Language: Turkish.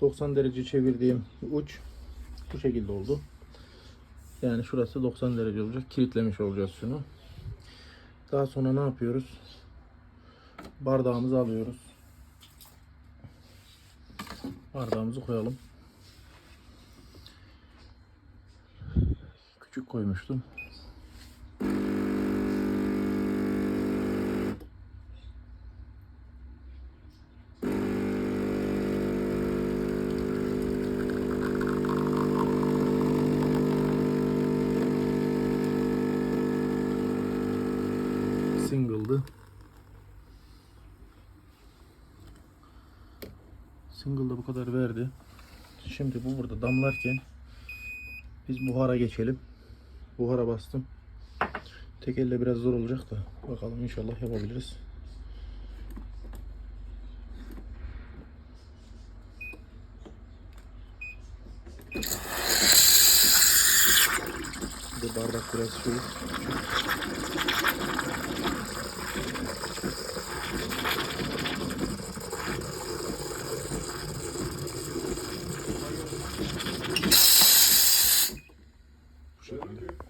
90 derece çevirdiğim uç bu şekilde oldu. Yani şurası 90 derece olacak. Kilitlemiş olacağız şunu. Daha sonra ne yapıyoruz? Bardağımızı alıyoruz. Bardağımızı koyalım. Küçük koymuştum. Single'dı. Single'da bu kadar verdi. Şimdi bu burada damlarken biz buhara geçelim. Buhara bastım. Tek elle biraz zor olacak da bakalım inşallah yapabiliriz. Bir bardak biraz şey. actually.